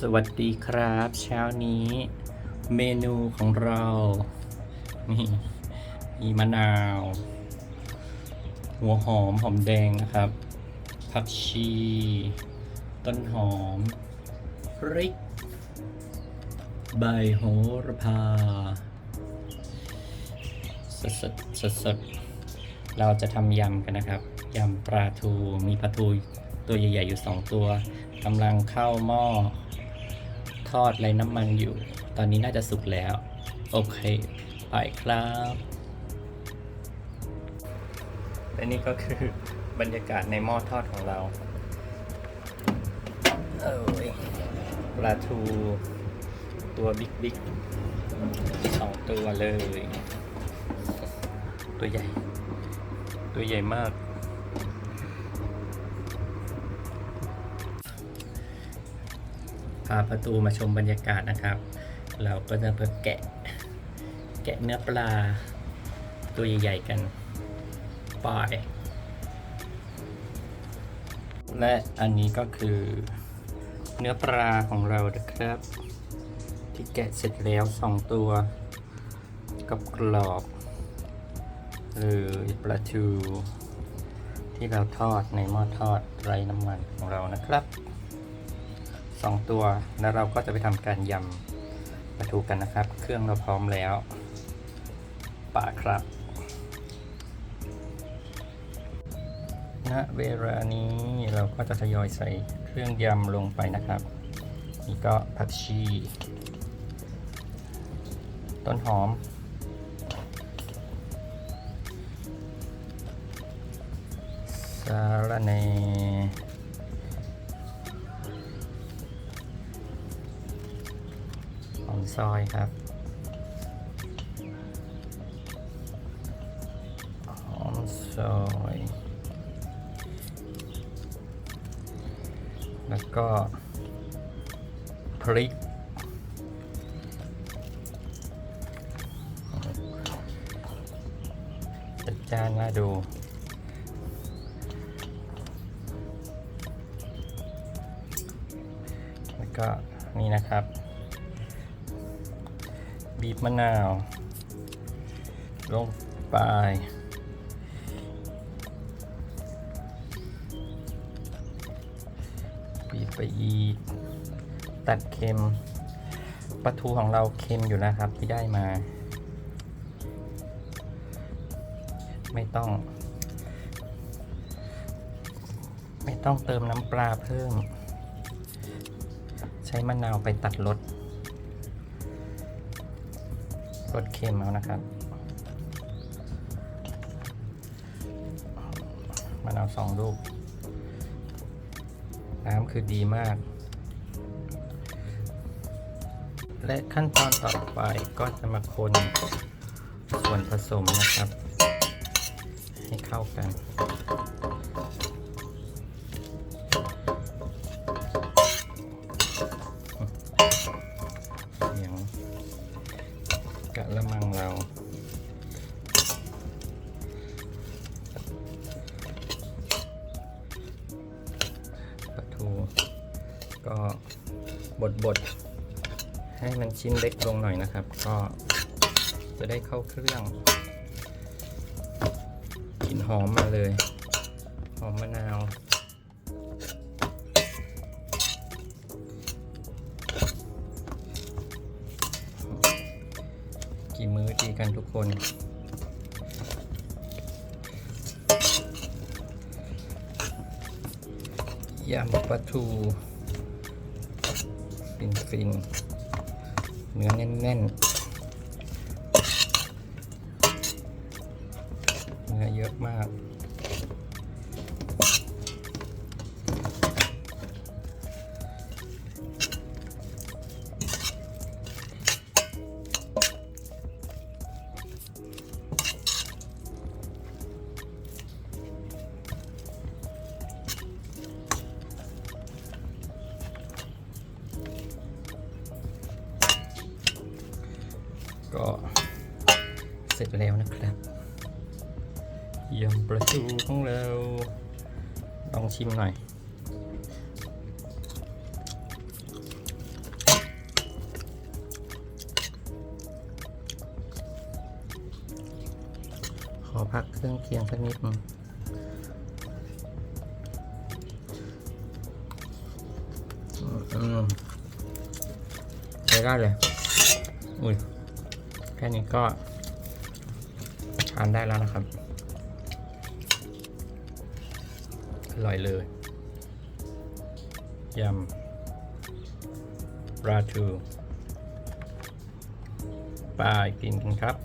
สวัสดีครับ เช้านี้เมนูของเรานี่มีมะนาว หัวหอมหอมแดงนะครับ ผักชี ต้นหอมพริก ใบโหระพา สดสดสดสดเราจะทำยำกันนะครับ ยำปลาทูมีปลาทูตัวใหญ่ ๆ อยู่สองตัวกำลังเข้าหม้อ ทอดไรน้ำมันอยู่ ตอนนี้น่าจะสุกแล้ว โอเค ไปครับ และนี่ก็คือบรรยากาศในหม้อทอดของเราเอ้ยปลาทู ตัวบิ๊กบิ๊กสองตัวเลย ตัวใหญ่ ตัวใหญ่มาก พาประตูมาชมบรรยากาศนะครับ เราก็จะมาแกะ แกะเนื้อปลา ตัวใหญ่ๆกันไปและอันนี้ก็คือเนื้อปลาของเรานะครับ ที่แกะเสร็จแล้วสองตัว กับกรอบเลยปลาทูที่เราทอดในหม้อทอดไร้น้ำมันของเรานะครับ สองตัว แล้วเราก็จะไปทำการยำปลาทูกันนะครับ เครื่องเราพร้อมแล้วป่าครับณเวลานี้เราก็จะทยอยใส่เครื่องยำลงไปนะครับ นี่ก็ผักชี ต้นหอม สาระเน ซอยครับหอมซอย แล้วก็พริก จัดจานมาดูแล้วก็นี่นะครับ บีบมะนาว ลงไป บีบไปอีก ตัดเค็มปลาทูของเราเค็มอยู่นะครับที่ได้มา ไม่ต้อง ไม่ต้องเติมน้ำปลาเพิ่ม ใช้มะนาวไปตัดรส รสเค็มเอานะครับมะนาวสองลูก น้ำคือดีมาก และขั้นตอนต่อไปก็จะมาคนส่วนผสมนะครับ ให้เข้ากันูก็บดบดๆให้มันชิ้นเล็กลงหน่อยนะครับ ก็จะได้เข้าเครื่องกลิ่นหอมมาเลย หอมมะนาวกี่มื้อดีกันทุกคน ยำปลาทูฟินฟินๆเนื้อแน่นๆเนื้อเยอะมาก แล้วนะครับยำปลาตูของเรา ลองชิมหน่อย ขอพักเครื่องเคียงสักนิดนึงอืมใช้ได้เลย อุ้ย แค่นี้ก็านได้แล้วนะครับ อร่อยเลย ยำปลาทูปลากินกันครับ